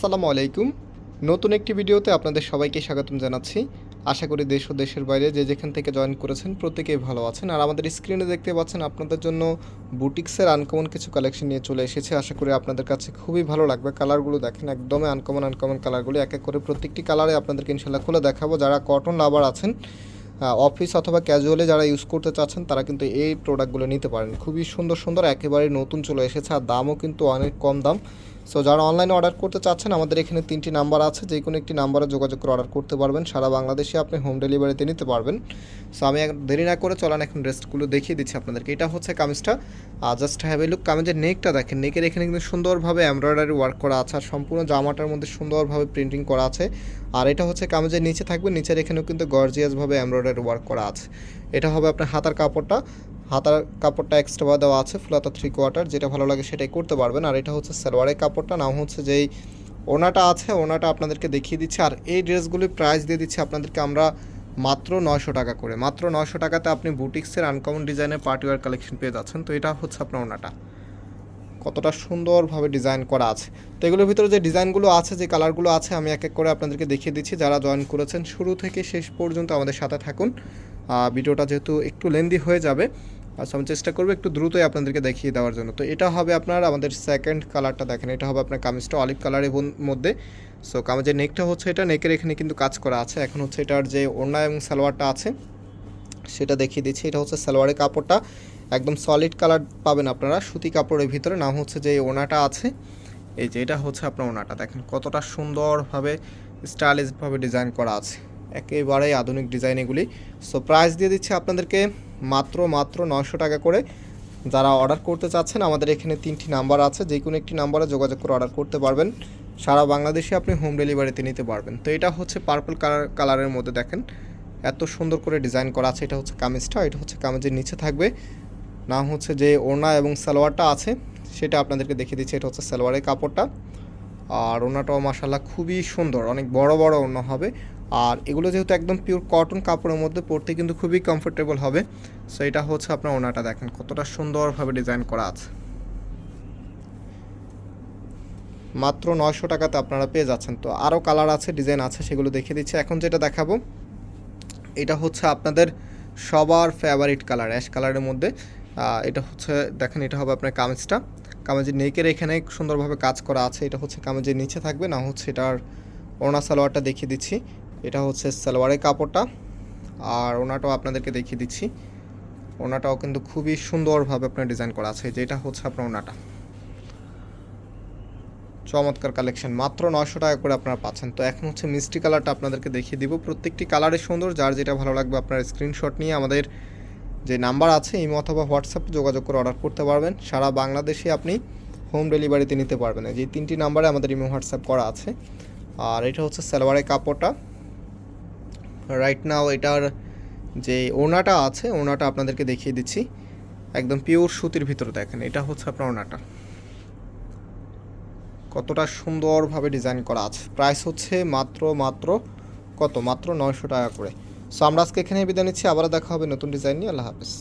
আসসালামু আলাইকুম। নতুন একটি ভিডিওতে আপনাদের সবাইকে স্বাগতম জানাচ্ছি। আশা করি দেশ ও দেশের বাইরে যে যেখান থেকে জয়েন করেছেন প্রত্যেকেই ভালো আছেন। আর আমাদের স্ক্রিনে দেখতে পাচ্ছেন আপনাদের জন্য বুটিক্সের আনকমন কিছু কালেকশন নিয়ে চলে এসেছে। আশা করি আপনাদের কাছে খুবই ভালো লাগবে। কালারগুলো দেখেন, একদমই আনকমন আনকমন কালারগুলো এক এক করে প্রত্যেকটি কালারে আপনাদেরকে ইনশাল্লাহ খুলে দেখাবো। যারা কটন লাভার আছেন অফিস অথবা ক্যাজুয়ালে যারা ইউজ করতে চাচ্ছেন, তারা কিন্তু এই প্রোডাক্টগুলো নিতে পারেন। খুবই সুন্দর সুন্দর, একেবারে নতুন চলে এসেছে। আর দামও কিন্তু অনেক কম দাম। সো যারা অনলাইনে অর্ডার করতে চাচ্ছেন, আমাদের এখানে তিনটি নাম্বার আছে। যে কোনো একটি নাম্বারে যোগাযোগ করে অর্ডার করতে পারবেন। সারা বাংলাদেশে আপনি হোম ডেলিভারিতে নিতে পারবেন। সো আমি দেরি না করে চলান এখন ড্রেসগুলো দেখিয়ে দিচ্ছি আপনাদেরকে। এটা হচ্ছে কামিজটা। আর জাস্ট হ্যাভ এ লুক কামিজের নেকটা দেখেন। নেকের এখানে কিন্তু সুন্দরভাবে এমব্রয়ডারি ওয়ার্ক করা আছে। আর সম্পূর্ণ জামাটার মধ্যে সুন্দরভাবে প্রিন্টিং করা আছে। আর এটা হচ্ছে কামিজের নিচে থাকবে। নিচের এখানেও কিন্তু গর্জিয়াসভাবে এমব্রয়ডারি ওয়ার্ক করা আছে। এটা হবে আপনার হাতার কাপড়টা। হাতার কাপড়টা এক্সট্রা দেওয়া আছে, ফুলাতা থ্রি কোয়ার্টার যেটা ভালো লাগে সেটাই করতে পারবেন। আর এটা হচ্ছে সালোয়ারের কাপড়টা, নাম হচ্ছে যেই ওনাটা আছে, ওনাটা আপনাদেরকে দেখিয়ে দিচ্ছি। আর এই ড্রেসগুলির প্রাইস দিয়ে দিচ্ছি আপনাদেরকে আমরা মাত্র নয়শো টাকা করে। মাত্র নয়শো টাকাতে আপনি বুটিক্সের আনকমন ডিজাইনের পার্টিওয়ার কালেকশন পেয়ে যাচ্ছেন। তো এটা হচ্ছে আপনার ওনাটা। কতটা সুন্দরভাবে ডিজাইন করা আছে। তো এগুলোর ভিতরে যে ডিজাইনগুলো আছে, যে কালারগুলো আছে, আমি এক এক করে আপনাদেরকে দেখিয়ে দিচ্ছি। যারা জয়েন করেছেন, শুরু থেকে শেষ পর্যন্ত আমাদের সাথে থাকুন। ভিডিওটা যেহেতু একটু লেন্দি হয়ে যাবে আচ্ছা আমি চেষ্টা করব একটু দ্রুতই আপনাদেরকে দেখিয়ে দেওয়ার জন্য। তো এটা হবে আপনার আমাদের সেকেন্ড কালারটা দেখেন, এটা হবে আপনার কামিজটা অলিভ কালারের মধ্যে। সো কামিজের নেকটা হচ্ছে এটা নেকের এখানে কিন্তু কাজ করা আছে। এখন হচ্ছে এটার যে ওড়না এবং সালোয়ারটা আছে, সেটা দেখিয়ে দিচ্ছি। এটা হচ্ছে সালোয়ারের কাপড়টা, একদম সলিড কালার পাবেন আপনারা, সুতি কাপড়ের ভিতরে। নাম হচ্ছে যে ওনাটা আছে। এই যে এটা হচ্ছে আপনার ওনাটা দেখেন কতটা সুন্দরভাবে স্টাইলিশভাবে ডিজাইন করা আছে। একেবারেই আধুনিক ডিজাইন এগুলি। সো প্রাইস দিয়ে দিচ্ছে আপনাদেরকে মাত্র মাত্র নয়শো টাকা করে যারা অর্ডার করতে চাচ্ছেন, আমাদের এখানে তিনটি নাম্বার আছে। যে কোনো একটি নাম্বারে যোগাযোগ করে অর্ডার করতে পারবেন। সারা বাংলাদেশে আপনি হোম ডেলিভারিতে নিতে পারবেন। তো এটা হচ্ছে পার্পল কালার কালারের মধ্যে দেখেন। এত সুন্দর করে ডিজাইন করা আছে। এটা হচ্ছে কামিজটা এটা হচ্ছে কামিজের নিচে থাকবে। না হচ্ছে যে ওড়না এবং সালোয়ারটা আছে। সেটা আপনাদেরকে দেখিয়ে দিচ্ছি। এটা হচ্ছে সালোয়ারের কাপড়টা। আর ওড়নাটাও মাসাল্লাহ খুবই সুন্দর, অনেক বড় বড় ওড়না হবে। আর এগুলো যেহেতু একদম পিওর কটন কাপড়ের মধ্যে পরতে কিন্তু খুবই কমফোর্টেবল হবে। সো এটা হচ্ছে আপনার ওড়নাটা দেখেন, কতটা সুন্দরভাবে ডিজাইন করা আছে। মাত্র নয়শো টাকাতে আপনারা পেয়ে যাচ্ছেন। তো আরও কালার আছে ডিজাইন আছে, সেগুলো দেখিয়ে দিচ্ছি। এখন যেটা দেখাবো, এটা হচ্ছে আপনাদের সবার ফেভারিট কালার অ্যাশ কালারের মধ্যে। এটা হচ্ছে, দেখেন, এটা হবে আপনার কামিজটা। কামিজের নেকের এখানে সুন্দরভাবে কাজ করা আছে। এটা হচ্ছে কামিজের নিচে থাকবে, না হচ্ছে এটার ওনা সালোয়ারটা দেখিয়ে দিচ্ছি। এটা হচ্ছে সালোয়ারের কাপড়টা, আর ওনাটাও আপনাদেরকে দেখিয়ে দিচ্ছি। ওনাটাও কিন্তু খুবই সুন্দরভাবে আপনার ডিজাইন করা আছে যেটা হচ্ছে আপনার ওনাটা চমৎকার কালেকশন, মাত্র নশো টাকা করে আপনারা পাচ্ছেন। তো এখন হচ্ছে মিষ্টি কালারটা আপনাদেরকে দেখিয়ে দিব। প্রত্যেকটি কালারে সুন্দর যার যেটা ভালো লাগবে আপনার স্ক্রিনশট নিয়ে আমাদের যে নাম্বার আছে, ইমো অথবা হোয়াটসঅ্যাপে যোগাযোগ করে অর্ডার করতে পারবেন। সারা বাংলাদেশে আপনি হোম ডেলিভারিতে নিতে পারবেন। যে তিনটি নাম্বারে আমাদের ইমো হোয়াটসঅ্যাপ করা আছে। আর এটা হচ্ছে সালোয়ারের কাপড়টা। রাইট নাও এটার যে ওনাটা আছে, ওনাটা আপনাদেরকে দেখিয়ে দিচ্ছি। একদম পিওর সুতির ভিতরে দেখেন, এটা হচ্ছে আপনার ওনাটা। কতটা সুন্দরভাবে ডিজাইন করা আছে। প্রাইস হচ্ছে মাত্র মাত্র কত? মাত্র নয়শো টাকা করে। সো আমরা আজকে এখানে বিদায় নিচ্ছি। আবারও দেখা হবে নতুন ডিজাইন নিয়ে। আল্লাহ হাফেজ।